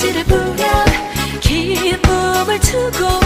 날씨를 보며 기쁨을 두고